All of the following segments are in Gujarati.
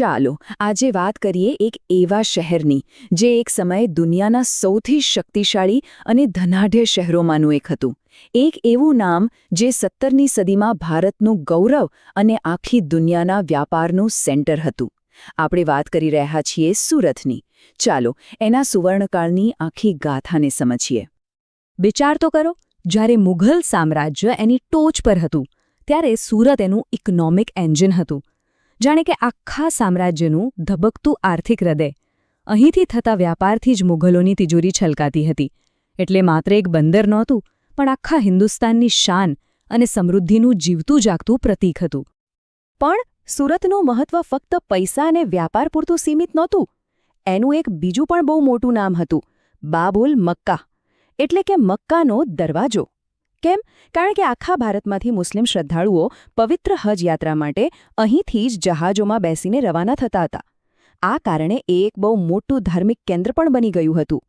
ચાલો આજે વાત કરીએ એક એવા શહેરની, જે એક સમયે દુનિયાના સૌથી શક્તિશાળી અને ધનાઢ્ય શહેરોમાંનું એક હતું. એક એવું નામ જે સત્તરની સદીમાં ભારતનું ગૌરવ અને આખી દુનિયાના વ્યાપારનું સેન્ટર હતું. આપણે વાત કરી રહ્યા છીએ સુરતની. ચાલો એના સુવર્ણકાળની આખી ગાથાને સમજીએ. વિચાર તો કરો, જ્યારે મુઘલ સામ્રાજ્ય એની ટોચ પર હતું, ત્યારે સુરત એનું ઇકોનોમિક એન્જિન હતું. જાણે કે આખા સામ્રાજ્યનું ધબકતું આર્થિક હૃદય અહીંથી થતા વ્યાપારથી જ મુઘલોની તિજોરી છલકાતી હતી. એટલે માત્ર એક બંદર નહોતું, પણ આખા હિન્દુસ્તાનની શાન અને સમૃદ્ધિનું જીવતું જાગતું પ્રતીક હતું. પણ સુરતનું મહત્વ ફક્ત પૈસા અને વ્યાપાર પૂરતું સીમિત નહોતું. એનું એક બીજું પણ બહુ મોટું નામ હતું, બાબુલ મક્કા. એટલે કે મક્કાનો દરવાજો. કેમ? કારણ કે આખા ભારતમાંથી મુસ્લિમ શ્રદ્ધાળુઓ પવિત્ર હજ યાત્રા માટે અહીંથી જ જહાજોમાં બેસીને રવાના થતા હતા. આ કારણે એ એક બહુ મોટું ધાર્મિક કેન્દ્ર પણ બની ગયું હતું.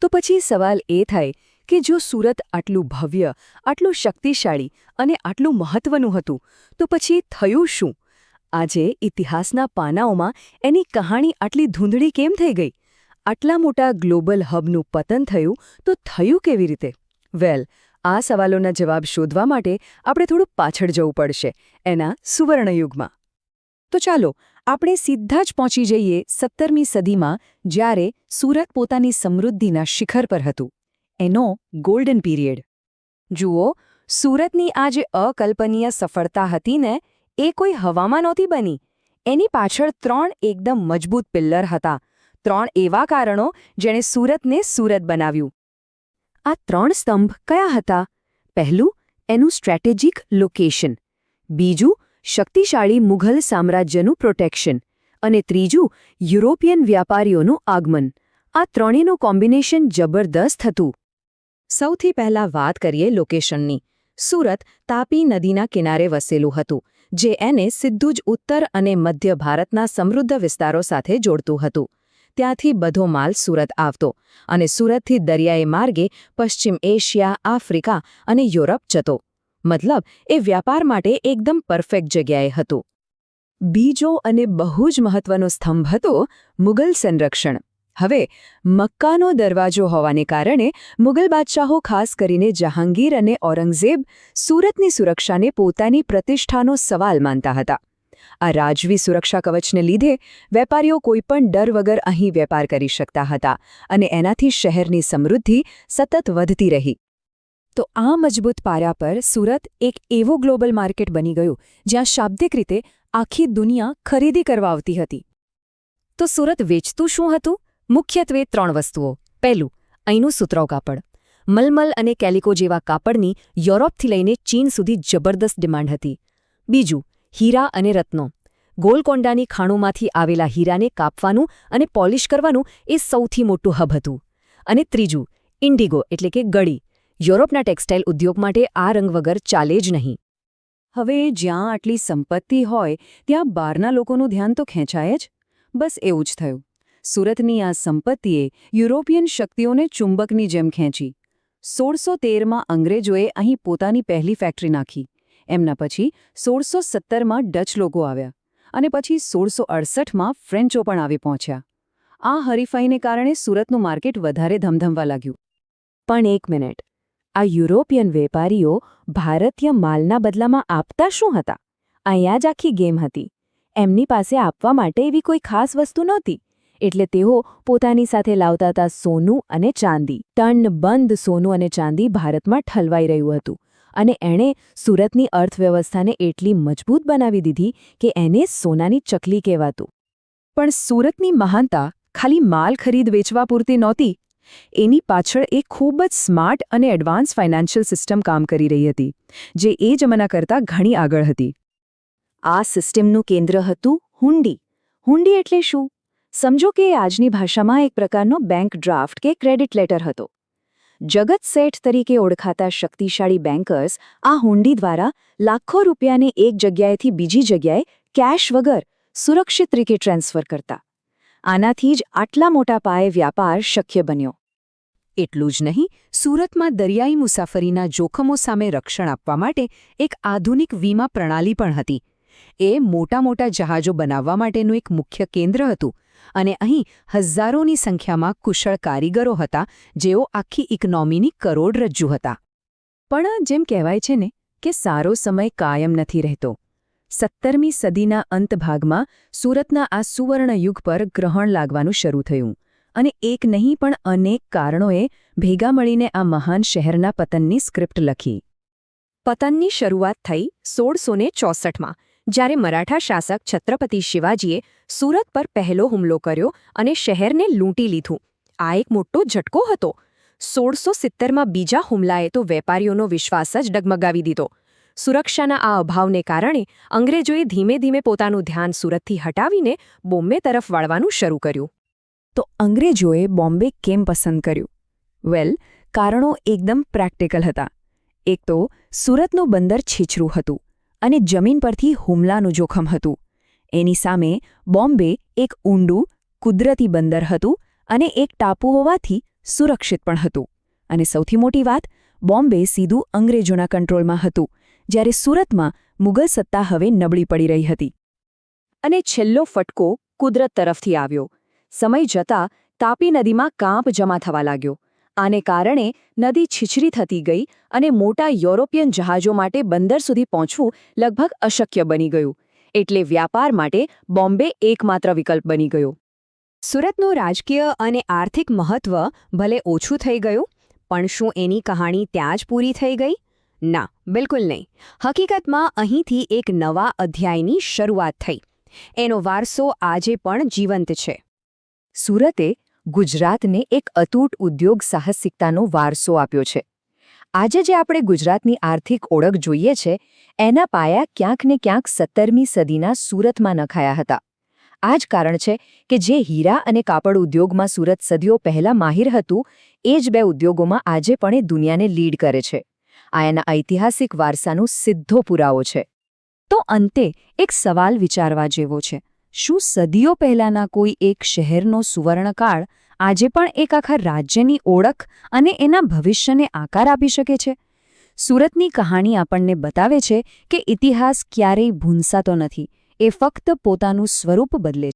તો પછી સવાલ એ થાય કે જો સુરત આટલું ભવ્ય, આટલું શક્તિશાળી અને આટલું મહત્વનું હતું, તો પછી થયું શું? આજે ઇતિહાસના પાનાઓમાં એની કહાણી આટલી ધૂંધળી કેમ થઈ ગઈ? આટલા મોટા ગ્લોબલ હબનું પતન થયું તો થયું કેવી રીતે? વેલ આ સવાલોના જવાબ શોધવા માટે આપણે થોડું પાછળ જવું પડશે એના સુવર્ણયુગમાં. તો ચાલો, આપણે સીધા જ પહોંચી જઈએ સત્તરમી સદીમાં જ્યારે સુરત પોતાની સમૃદ્ધિના શિખર પર હતું. એનો ગોલ્ડન પીરિયડ જુઓ, સુરતની આ જે અકલ્પનીય સફળતા હતી ને, એ કોઈ હવામાં નહોતી બની. એની પાછળ ત્રણ એકદમ મજબૂત પિલ્લર હતા. ત્રણ એવા કારણો જેણે સુરતને સુરત બનાવ્યું. આ ત્રણ સ્તંભ કયા હતા? પહેલું, એનું સ્ટ્રેટેજિક લોકેશન. બીજું, શક્તિશાળી મુઘલ સામ્રાજ્યનું પ્રોટેક્શન. અને ત્રીજું, યુરોપિયન વ્યાપારીઓનું આગમન. આ ત્રણેયનું કોમ્બિનેશન જબરદસ્ત હતું. સૌથી પહેલા વાત કરીએ લોકેશનની. સુરત, તાપી નદીના કિનારે વસેલું હતું, જે એને સીધું જ ઉત્તર અને મધ્ય ભારતના સમૃદ્ધ વિસ્તારો સાથે જોડતું હતું. ત્યાંથી બધો માલ સુરત આવતો અને સુરતથી દરિયાઈ માર્ગે પશ્ચિમ એશિયા, આફ્રિકા અને યુરોપ જતો. મતલબ, એ વ્યાપાર માટે એકદમ પરફેક્ટ જગ્યાએ હતું. બીજો અને બહુ જ મહત્વનો સ્તંભ હતો મુઘલ સંરક્ષણ. હવે, મક્કાનો દરવાજો હોવાને કારણે મુઘલ બાદશાહો ખાસ કરીને જહાંગીર અને ઔરંગઝેબ સુરતની સુરક્ષાને પોતાની પ્રતિષ્ઠાનો સવાલ માનતા હતા. આ રાજવી સુરક્ષા કવચને લીધે વેપારીઓ કોઈપણ ડર વગર અહીં વેપાર કરી શકતા હતા અને એનાથી શહેરની સમૃદ્ધિ સતત વધતી રહી. તો આ મજબૂત પાયા પર સુરત એક એવો ગ્લોબલ માર્કેટ બની ગયું જ્યાં શાબ્દિક રીતે આખી દુનિયા ખરીદી કરવા આવતી હતી. તો સુરત વેચતું શું હતું? મુખ્યત્વે ત્રણ વસ્તુઓ. પહેલું, અહીંનું સુતરાઉ કાપડ. મલમલ અને કેલિકો જેવા કાપડની યુરોપથી લઈને ચીન સુધી જબરદસ્ત ડિમાન્ડ હતી. બીજું હીરા અને રત્નો. ગોલકોંડાની ખાણોમાંથી આવેલા હીરાને કાપવાનું અને પોલિશ કરવાનું એ સૌથી મોટું હબ હતું. અને ત્રીજું, ઇન્ડિગો એટલે કે ગળી. યુરોપના ટેક્સટાઇલ ઉદ્યોગ માટે આ રંગ વગર ચાલે જ નહીં. હવે જ્યાં આટલી સંપત્તિ હોય, ત્યાં બહારના લોકોનું ધ્યાન તો ખેંચાય જ. બસ એવું જ થયું. સુરતની આ સંપત્તિએ યુરોપિયન શક્તિઓને ચુંબકની જેમ ખેંચી. સોળસો તેરમાં અંગ્રેજોએ અહીં પોતાની પહેલી ફેક્ટરી નાખી. એમના પછી સોળસો સત્તરમાં ડચ લોકો આવ્યા અને પછી સોળસો અડસઠમાં ફ્રેન્ચો પણ આવી પહોંચ્યા. આ હરીફાઈને કારણે સુરતનું માર્કેટ વધારે ધમધમવા લાગ્યું. પણ એક મિનિટ. આ યુરોપિયન વેપારીઓ ભારતીય માલના બદલામાં આપતા શું હતા? અહીંયા જ આખી ગેમ હતી. એમની પાસે આપવા માટે એવી કોઈ ખાસ વસ્તુ નહોતી. એટલે તેઓ પોતાની સાથે લાવતા હતા સોનું અને ચાંદી. ટન બંધ સોનું અને ચાંદી ભારતમાં ઠલવાઈ રહ્યું હતું. અને એણે સુરતની અર્થવ્યવસ્થાને એટલી મજબૂત બનાવી દીધી કે એને સોનાની ચકલી કહેવાતું. પણ સુરતની મહાનતા ખાલી માલ ખરીદ વેચવા પૂરતી નહોતી. એની પાછળ એક ખૂબ જ સ્માર્ટ અને એડવાન્સ ફાઇનાન્શિયલ સિસ્ટમ કામ કરી રહી હતી, જે એ જમાના કરતાં ઘણી આગળ હતી. આ સિસ્ટમનું કેન્દ્ર હતું હુંડી. હુંડી એટલે શું? સમજો કે આજની ભાષામાં એક પ્રકારનો બેંક ડ્રાફ્ટ કે ક્રેડિટ લેટર હતો. જગત શેઠ તરીકે ઓળખાતા શક્તિશાળી બેન્કર્સ આ હુંડી દ્વારા લાખો રૂપિયાને એક જગ્યાએથી બીજી જગ્યાએ કેશ વગર સુરક્ષિત રીતે ટ્રાન્સફર કરતા. આનાથી જ આટલા મોટા પાયે વ્યાપાર શક્ય બન્યો. એટલું જ નહીં, સુરતમાં દરિયાઈ મુસાફરીના જોખમો સામે રક્ષણ આપવા માટે એક આધુનિક વીમા પ્રણાલી પણ હતી. એ મોટા મોટા જહાજો બનાવવા માટેનું એક મુખ્ય કેન્દ્ર હતું. અને અહીં હજારોની સંખ્યામાં કુશળ કારીગરો હતા, જેઓ આખી ઇકોનોમીની કરોડરજ્જુ હતા. પણ જેમ કહેવાય છે ને કે સારો સમય કાયમ નથી રહેતો. સત્તરમી સદીના અંતભાગમાં સુરતના આ સુવર્ણયુગ પર ગ્રહણ લાગવાનું શરૂ થયું. અને એક નહીં પણ અનેક કારણોએ ભેગા મળીને આ મહાન શહેરના પતનની સ્ક્રિપ્ટ લખી. પતનની શરૂઆત થઈ સોળસો ચોસઠમાં. જ્યારે મરાઠા શાસક છત્રપતિ શિવાજીએ સુરત પર પહેલો હુમલો કર્યો અને શહેરને લૂંટી લીધું. આ એક મોટો ઝટકો હતો. સોળસો સિત્તેરમાં બીજા હુમલાએ તો વેપારીઓનો વિશ્વાસ જ ડગમગાવી દીધો. સુરક્ષાના આ અભાવને કારણે અંગ્રેજોએ ધીમે ધીમે પોતાનું ધ્યાન સુરતથી હટાવીને બોમ્બે તરફ વાળવાનું શરૂ કર્યું. તો અંગ્રેજોએ બોમ્બે કેમ પસંદ કર્યું? વેલ, કારણો એકદમ પ્રેક્ટિકલ હતા. એક તો સુરતનું બંદર છીછરું હતું. અને જમીન પરથી હુમલાનું જોખમ હતું. એની સામે બોમ્બે એક ઊંડું, કુદરતી બંદર હતું અને એક ટાપુ હોવાથી સુરક્ષિત પણ હતું. અને સૌથી મોટી વાત, બોમ્બે સીધું અંગ્રેજોના કંટ્રોલમાં હતું, જ્યારે સુરતમાં મુગલ સત્તા હવે નબળી પડી રહી હતી. અને છેલ્લો ફટકો કુદરત તરફથી આવ્યો. સમય જતાં તાપી નદીમાં કાંપ જમા થવા લાગ્યો. આને કારણે નદી છીછરી થતી ગઈ અને મોટા યુરોપિયન જહાજો માટે બંદર સુધી પહોંચવું લગભગ અશક્ય બની ગયું. એટલે વ્યાપાર માટે બોમ્બે એકમાત્ર વિકલ્પ બની ગયો. સુરતનું રાજકીય અને આર્થિક મહત્વ ભલે ઓછું થઈ ગયું, પણ શું એની કહાણી ત્યાં જ પૂરી થઈ ગઈ? ના, બિલકુલ નહીં. હકીકતમાં અહીંથી એક નવા અધ્યાયની શરૂઆત થઈ. એનો વારસો આજે પણ જીવંત છે. સુરતે ગુજરાતને એક અતૂટ ઉદ્યોગ સાહસિકતાનો વારસો આપ્યો છે. આજે જે આપણે ગુજરાતની આર્થિક ઓળખ જોઈએ છે, એના પાયા ક્યાંક ને ક્યાંક સત્તરમી સદીના સુરતમાં નખાયા હતા. આ જ કારણ છે કે જે હીરા અને કાપડ ઉદ્યોગમાં સુરત સદીઓ પહેલા માહિર હતું, એ જ બે ઉદ્યોગોમાં આજે પણ એ દુનિયાને લીડ કરે છે. આ એના ઐતિહાસિક વારસાનો સીધો પુરાવો છે. તો અંતે એક સવાલ વિચારવા જેવો છે. શું સદીઓ પહેલાંના કોઈ એક શહેરનો સુવર્ણકાળ આજે પણ એક આખા રાજ્યની ઓળખ અને એના ભવિષ્યને આકાર આપી શકે છે? સુરતની કહાણી આપણને બતાવે છે કે ઇતિહાસ ક્યારેય ભૂંસાતો નથી. એ ફક્ત પોતાનું સ્વરૂપ બદલે